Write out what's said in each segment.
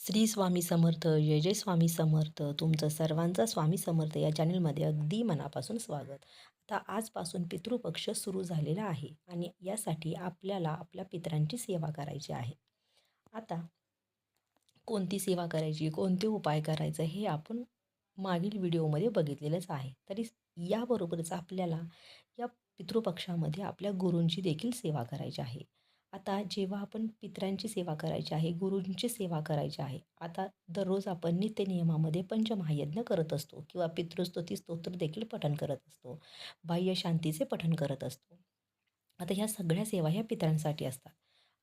श्री स्वामी समर्थ जय जय स्वामी समर्थ. तुमचं सर्वांचा स्वामी समर्थ या चॅनलमध्ये अगदी मनापासून स्वागत. आता आजपासून पितृपक्ष सुरू झालेला आहे आणि यासाठी आपल्याला आपल्या पितरांची सेवा करायची आहे. आता कोणती सेवा करायची कोणते उपाय करायचं हे आपण मागील व्हिडिओमध्ये बघितलेलंच आहे. तरी याबरोबरच आपल्याला या पितृपक्षामध्ये आपल्या गुरूंची देखील सेवा करायची आहे. आता जेव्हा आपण पितरांची सेवा करायची आहे गुरूंची सेवा करायची आहे आता दररोज आपण नित्य नियमामध्ये पंचमहायज्ञ करत असतो किंवा पितृस्तुती स्तोत्र देखील पठण करत असतो बाह्य शांतीचे पठण करत असतो. आता ह्या सगळ्या सेवा ह्या पितरांसाठी असतात.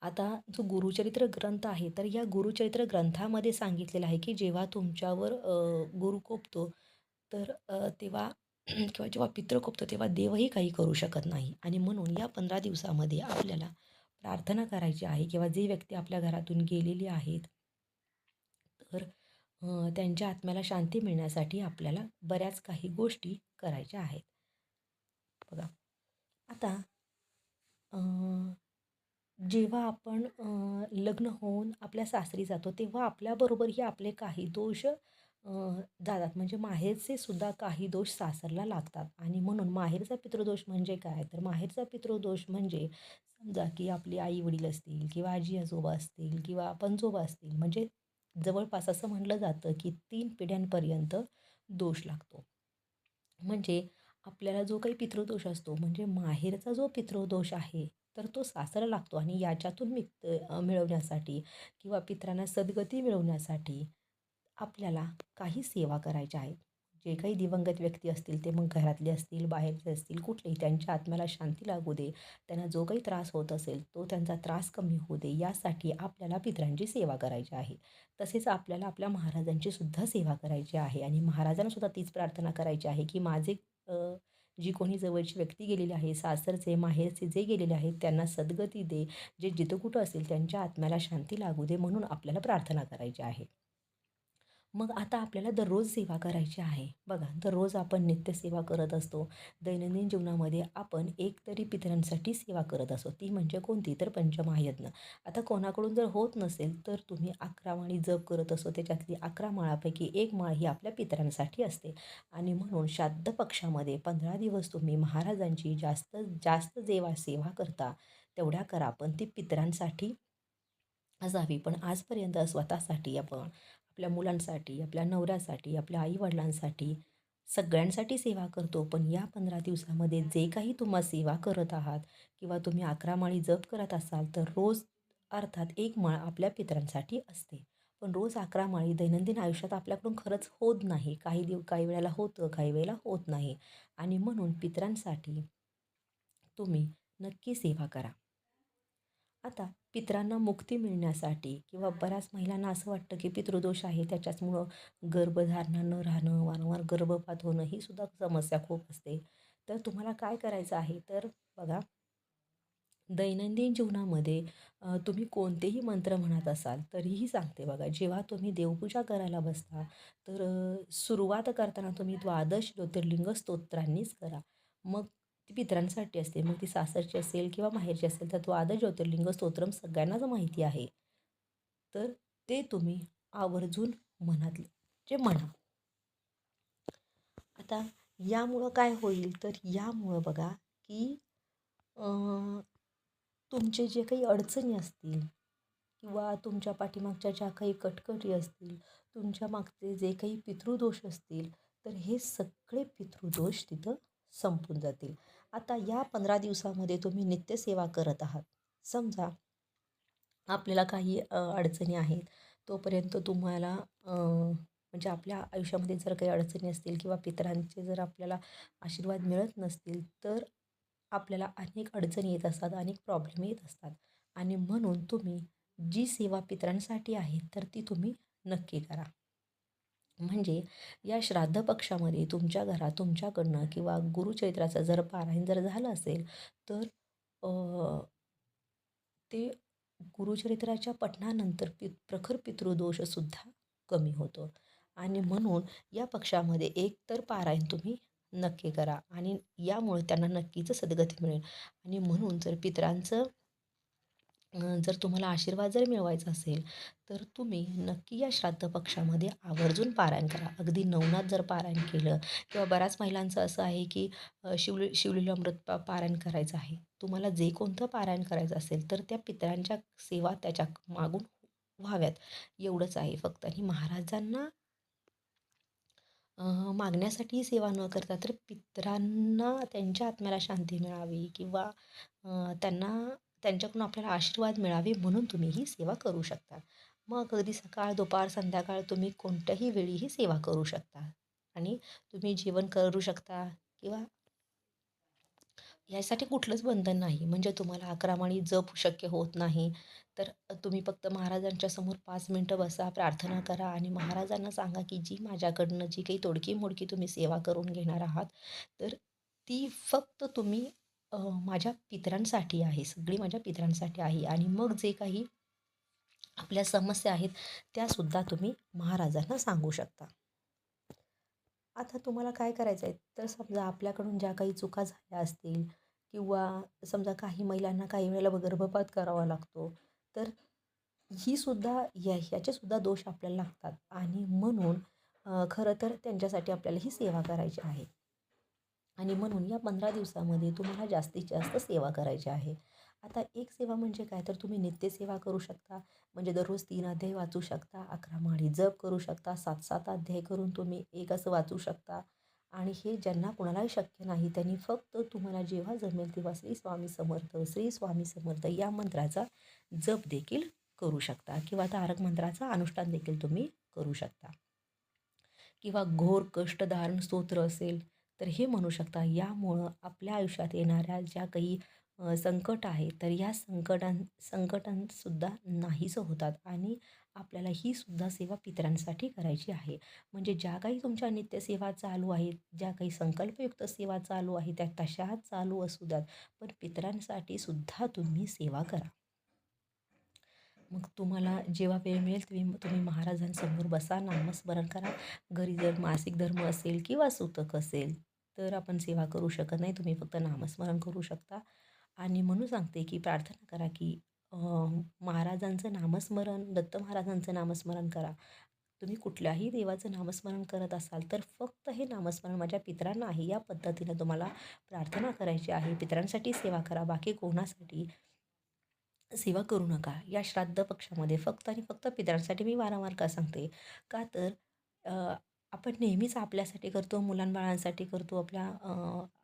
आता जो गुरुचरित्र ग्रंथ आहे तर या गुरुचरित्र ग्रंथामध्ये सांगितलेलं आहे की जेव्हा तुमच्यावर गुरु कोपतो तर तेव्हा किंवा जेव्हा पितृ कोपतो तेव्हा देवही काही करू शकत नाही. आणि म्हणून या पंधरा दिवसामध्ये आपल्याला प्रार्थना करायची आहे किंवा जे व्यक्ती आपल्या घरातून गेलेली आहेत तर त्यांच्या आत्म्याला शांती मिळण्यासाठी आपल्याला बऱ्याच काही गोष्टी करायच्या आहेत. बघा आता जेव्हा आपण लग्न होऊन आपल्या सासरी जातो तेव्हा आपल्याबरोबरही आपले काही दोष जातात. म्हणजे माहेरचे सुद्धा काही दोष सासरला लागतात. आणि म्हणून माहेरचा पितृदोष म्हणजे काय? तर माहेरचा पितृदोष म्हणजे समजा की आपली आई वडील असतील किंवा आजी आजोबा असतील किंवा पंजोबा असतील. म्हणजे जवळपास असं म्हटलं जातं की तीन पिढ्यांपर्यंत दोष लागतो. म्हणजे आपल्याला जो काही पितृदोष असतो म्हणजे माहेरचा जो पितृदोष आहे तर तो सासरा लागतो. आणि याच्यातून मिक्त मिळवण्यासाठी किंवा पित्रांना सद्गती मिळवण्यासाठी आपल्याला काही सेवा करायच्या आहेत. जे काही दिवंगत व्यक्ती असतील ते मग घरातले असतील बाहेरचे असतील कुठलेही त्यांच्या आत्म्याला शांती लागू दे. त्यांना जो काही त्रास होत असेल तो त्यांचा त्रास कमी होऊ दे. यासाठी आपल्याला पितरांची सेवा करायची आहे. तसेच आपल्याला आपल्या महाराजांची सुद्धा सेवा करायची आहे. आणि महाराजांनासुद्धा तीच प्रार्थना करायची आहे की माझे जी कोणी जवळची व्यक्ती गेलेली आहे सासरचे माहेरचे जे गेलेले आहेत त्यांना सद्गती दे. जे जिथं कुठं असेल त्यांच्या आत्म्याला शांती लागू दे म्हणून आपल्याला प्रार्थना करायची आहे. मग आता आपल्याला दररोज सेवा करायची आहे. बघा दररोज आपण नित्यसेवा करत असतो. दैनंदिन जीवनामध्ये आपण एक तरी पितरांसाठी सेवा करत असतो. ती म्हणजे कोणती? तर पंचमहायज्ञ. आता कोणाकडून जर होत नसेल तर तुम्ही अकरा माळी जप करत असतो त्याच्यातली अकरा माळापैकी एक माळ ही आपल्या पितरांसाठी असते. आणि म्हणून श्राद्ध पक्षामध्ये पंधरा दिवस तुम्ही महाराजांची जास्त जास्त जेव्हा सेवा करता तेवढ्या करा. पण ती पितरांसाठी असावी. पण आजपर्यंत स्वतःसाठी आपण आपल्या मुलांसाठी आपल्या नवऱ्यासाठी आपल्या आईवडिलांसाठी सगळ्यांसाठी सेवा करतो. पण या पंधरा दिवसामध्ये जे काही तुम्हा सेवा करत आहात किंवा तुम्ही अकरा माळी जप करत असाल तर रोज अर्थात एक माळ आपल्या पितरांसाठी असते. पण रोज अकरा माळी दैनंदिन आयुष्यात आपल्याकडून खरंच होत नाही. काही दिव काही वेळेला होतं काही वेळेला होत नाही. आणि म्हणून पितरांसाठी तुम्ही नक्की सेवा करा. आता पित्रांना मुक्ती मिळण्यासाठी किंवा बऱ्याच महिलांना असं वाटतं की पितृदोष आहे त्याच्याचमुळं गर्भधारणा न राहणं वारंवार गर्भपात होणं ही सुद्धा समस्या खूप असते. तर तुम्हाला काय करायचं आहे? तर बघा दैनंदिन जीवनामध्ये तुम्ही कोणतेही मंत्र म्हणत असाल तरीही सांगते बघा जेव्हा तुम्ही देवपूजा करायला बसता तर सुरुवात करताना तुम्ही द्वादश ज्योतिर्लिंग स्तोत्रांनीच करा. मग पितरांसाठी असते. मग ती सासरची असेल किंवा माहेरची असेल तर द्वादश ज्योतिर्लिंग स्तोत्रम सगळ्यांनाच माहिती आहे तर ते तुम्ही आवर्जून मनातले जे म्हणा. आता यामुळं काय होईल? तर यामुळं बघा की तुमचे जे काही अडचणी असतील किंवा तुमच्या पाठीमागच्या ज्या काही कटकटी असतील तुमच्या मागचे जे काही पितृदोष असतील तर हे सगळे पितृदोष तिथं संपून जातील. आता या पंधरा दिवसामध्ये तुम्ही नित्यसेवा करत आहात. समजा आपल्याला काही अडचणी आहेत तोपर्यंत तुम्हाला म्हणजे आपल्या आयुष्यामध्ये जर काही अडचणी असतील किंवा पितरांचे जर आपल्याला आशीर्वाद मिळत नसतील तर आपल्याला अनेक अडचणी येत असतात अनेक प्रॉब्लेम येत असतात. आणि म्हणून तुम्ही जी सेवा पितरांसाठी आहे तर ती तुम्ही नक्की करा. म्हणजे या श्राद्ध पक्षामध्ये तुमच्या घरात तुमच्याकडनं किंवा गुरुचरित्राचं जर पारायण जर झालं असेल तर ते गुरुचरित्राच्या पठणानंतर पि प्रखर पितृदोषसुद्धा कमी होतो. आणि म्हणून या पक्षामध्ये एक तर पारायण तुम्ही नक्की करा आणि यामुळे त्यांना नक्कीच सद्गती मिळेल. आणि म्हणून जर पितरांचं जर तुम्हाला आशीर्वाद जर मिळवायचा असेल तर तुम्ही नक्की या श्राद्ध पक्षामध्ये आवर्जून पारायण करा. अगदी नवनाथ जर पारायण केलं किंवा बऱ्याच महिलांचं असं आहे की शिवली अमृत पा पारायण करायचं आहे. तुम्हाला जे कोणतं पारायण करायचं असेल तर त्या पितरांच्या सेवा त्याच्या मागून व्हाव्यात. एवढंच आहे फक्त. आणि महाराजांना मागण्यासाठी सेवा न करता तर पितरांना त्यांच्या आत्म्याला शांती मिळावी किंवा त्यांना त्यांच्याकडून आपल्याला आशीर्वाद मिळावे म्हणून तुम्ही ही सेवा करू शकता. मग अगदी सकाळ दुपार संध्याकाळ तुम्ही कोणत्याही वेळी ही सेवा करू शकता. आणि तुम्ही जेवण करू शकता किंवा यासाठी कुठलंच बंधन नाही. म्हणजे तुम्हाला आक्रमणी जप शक्य होत नाही. तर तुम्ही फक्त महाराजांच्या समोर पाच मिनटं बसा प्रार्थना करा आणि महाराजांना सांगा की जी माझ्याकडनं जी काही तोडकी मोडकी तुम्ही सेवा करून घेणार आहात तर ती फक्त तुम्ही माझ्या पितरांसाठी आहे सगळी माझ्या पितरांसाठी आहे आणि मग जे काही आपल्या समस्या आहेत त्यासुद्धा तुम्ही महाराजांना सांगू शकता. आता तुम्हाला काय करायचं आहे? तर समजा आपल्याकडून ज्या काही चुका झाल्या असतील किंवा समजा काही महिलांना काही वेळेला गर्भपात करावा लागतो तर ही सुद्धा या ह्याचेसुद्धा दोष आपल्याला लागतात आणि म्हणून खरं तर त्यांच्यासाठी आपल्याला ही सेवा करायची आहे. आणि म्हणून या पंधरा दिवसामध्ये तुम्हाला जास्तीत जास्त सेवा करायची आहे. आता एक सेवा म्हणजे काय? तर तुम्ही नित्यसेवा करू शकता. म्हणजे दररोज तीन अध्याय वाचू शकता अकरा माळी जप करू शकता सात सात अध्याय करून तुम्ही एक असं वाचू शकता. आणि हे ज्यांना कोणालाही शक्य नाही त्यांनी फक्त तुम्हाला जेव्हा जमेल तेव्हा श्री स्वामी समर्थ श्री स्वामी समर्थ या मंत्राचा जप देखील करू शकता. किंवा तारक मंत्राचा अनुष्ठान देखील तुम्ही करू शकता. किंवा घोर कष्टधारण स्तोत्र असेल तर हे म्हणू शकता यामुळं आपल्या आयुष्यात येणाऱ्या ज्या काही संकट आहे तर या संकटां संकटांसुद्धा नाहीसं होतात आणि आपल्याला ही सुद्धा सेवा पितरांसाठी करायची आहे. म्हणजे ज्या काही तुमच्या नित्यसेवा चालू आहेत ज्या काही संकल्पयुक्त सेवा चालू आहे त्या तशा चालू असू द्यात पण पितरांसाठी सुद्धा तुम्ही सेवा करा. मग तुम्हाला जेव्हा वेळ मिळेल तुम्ही तुम्ही महाराजांसमोर बसा नामस्मरण करा. घरी जर मासिक धर्म असेल किंवा सुतक असेल तर आपण सेवा करू शकत नाही. तुम्ही फक्त नामस्मरण करू शकता. आणि म्हणून सांगते की प्रार्थना करा की महाराजांचं नामस्मरण दत्त महाराजांचं नामस्मरण करा. तुम्ही कुठल्याही देवाचं नामस्मरण करत असाल तर फक्त हे नामस्मरण माझ्या पित्रांना आहे. या पद्धतीनं तुम्हाला प्रार्थना करायची आहे. पित्रांसाठी सेवा करा. बाकी कोणासाठी? सेवा करू नका. या श्राद्ध पक्षामध्ये फक्त आणि फक्त पितरांसाठी मी वारंवार का सांगते? का तर आपण नेहमीच आपल्यासाठी करतो मुलांबाळांसाठी करतो आपल्या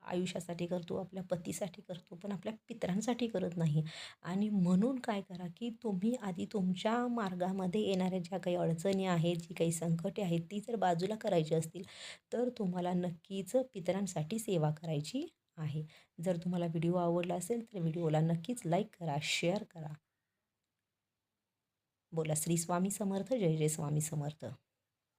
आयुष्यासाठी करतो आपल्या पतीसाठी करतो पण आपल्या पितरांसाठी करत नाही. आणि म्हणून काय करा की तुम्ही आधी तुमच्या मार्गामध्ये येणाऱ्या ज्या काही अडचणी आहेत जी काही संकटे आहेत ती जर बाजूला करायची असतील तर तुम्हाला नक्कीच पितरांसाठी सेवा करायची आहे. जर तुम्हाला व्हिडिओ आवडला असेल तर व्हिडिओला नक्कीच लाईक करा शेअर करा. बोला श्री स्वामी समर्थ जय जय स्वामी समर्थ.